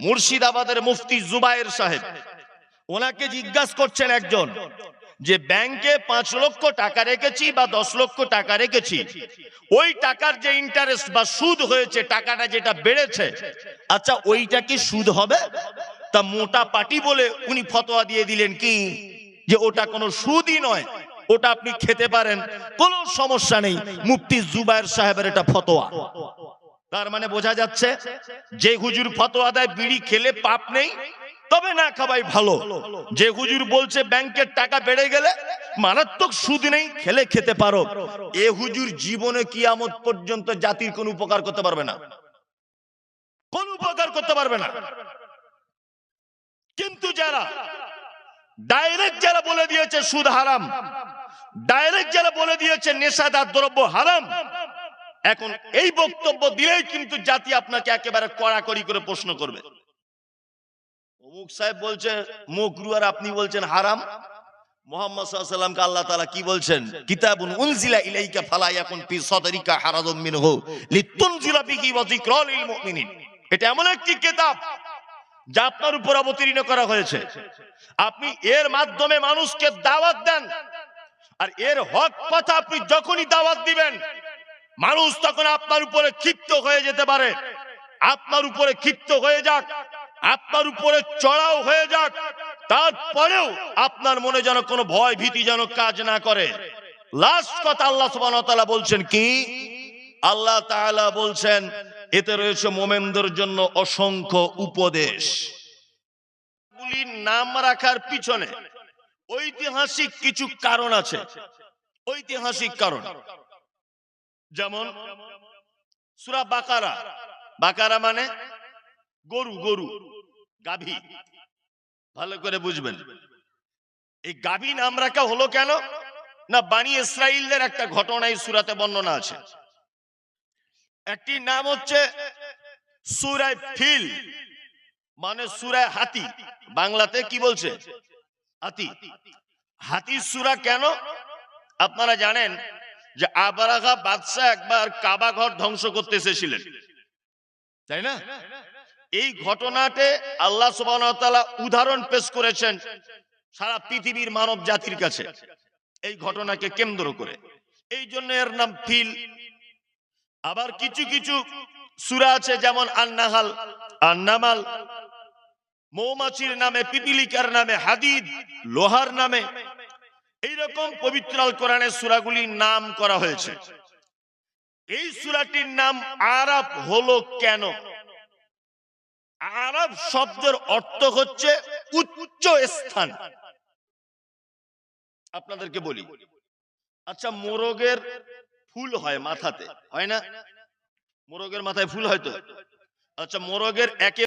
মুর্শিদাবাদের মুফতি জুবায়ের সাহেব। ওনাকে জিজ্ঞাসা করছেন একজন যে, ব্যাংকে পাঁচ লক্ষ টাকা রেখেছি বা দশ লক্ষ টাকা রেখেছি? ওই টাকার যে ইন্টারেস্ট বা সুদ হয়েছে, টাকাটা যেটা বেড়েছে আচ্ছা ওইটা কি সুদ হবে? তা মোটা পাটি বলে উনি ফতোয়া দিয়ে দিলেন কি? যে, ওটা কোনো সুদই নয়, ওটা আপনি খেতে পারেন, কোনো সমস্যা নেই। মুফতি জুবায়ের সাহেবের এটা ফতোয়া। তার মানে বোঝা যাচ্ছে, যে হুজুর ফতোয়া দেয়, বিড়ি খেলে পাপ নেই, তবে না খাবাই ভালো। যে হুজুর বলছে, ব্যাংকের টাকা বেড়ে গেলে মারাত্মক সুদ নেই, খেলে খেতে পারো। এ হুজুর জীবনে কিয়ামত পর্যন্ত জাতির কোন উপকার করতে পারবে না। কোন উপকার করতে পারবে না। কিন্তু যারা ডাইরেক্ট যারা বলে দিয়েছে সুদ হারাম ডাইরেক্ট যারা বলে দিয়েছে নেশাদার দ্রব্য হারাম এখন এই বক্তব্য দিলেই কিন্তু জাতি আপনাকে একেবারে কড়াকড়ি করে প্রশ্ন করবে। অমুক সাহেব বলছে, মকরু আর আপনি বলছেন হারাম। মোহাম্মদ আল্লাহ তাআলা কি বলছেন? কিতাবুন এটা এমন একটি উপর অবতীর্ণ করা হয়েছে। আপনি এর মাধ্যমে মানুষকে দাওয়াত দেন। আর এর হক কথা আপনি যখনই দাওয়াত দিবেন মানুষ তখন আপনার উপরে ক্ষিপ্ত হয়ে যেতে পারে। আপনার উপরে ক্ষিপ্ত হয়ে যাক। আপনার উপরে চড়াও হয়ে যাক। তারপরেও আপনার মনে যেন কোনো ভয় ভীতি যেন কাজ না করে। লাস্ট কথা আল্লাহ ওয়া বলছেন কি? আল্লাহ তাআলা বলছেন, এতে রয়েছে মোমেনদের জন্য অসংখ্য উপদেশ। গুলির নাম রাখার পিছনে ঐতিহাসিক কিছু কারণ আছে। ঐতিহাসিক কারণ। যেমন সুরা বাকারা। বাকারা মানে গরু গরু, গাভী। ভালো করে বুঝবেন। এই গাভী নাম রাখা হলো কেন? না, বানি ইসরাইলদের একটা ঘটনা এই সুরাতে বর্ণনা আছে। একটি নাম হচ্ছে সুরায় ফিল মানে সুরায় হাতি। বাংলাতে কি বলছে? হাতি। হাতি সুরা কেন? আপনারা জানেন যে আবারাগা বাদশাহ একবার কাবা ঘর ধ্বংস করতে এসেছিলেন। তাই না? এই ঘটনাতে আল্লাহ তাআলা উদাহরণ পেশ করেছেন সারা পৃথিবীর মানব জাতির কাছে। এই ঘটনাকে কেন্দ্র করে। এই জন্য এর নাম ফিল। আবার কিছু কিছু সূরা আছে যেমন আন্নাহাল, আন্নামাল, মৌমাছির নামে, পিপিলিকার নামে, হাদিদ, লোহার নামে এইরকম পবিত্র আল কোরআনের সূরাগুলির নাম করা হয়েছে। এই সূরাটির নাম আরব হলো কেন? আরব শব্দের অর্থ হচ্ছে উচ্চ স্থান। আপনাদেরকে বলি আচ্ছা মোরগের ফুল হয় মাথাতে, হয় না? মোরগের মাথায় ফুল হয় তো? আচ্ছা মোরগের একে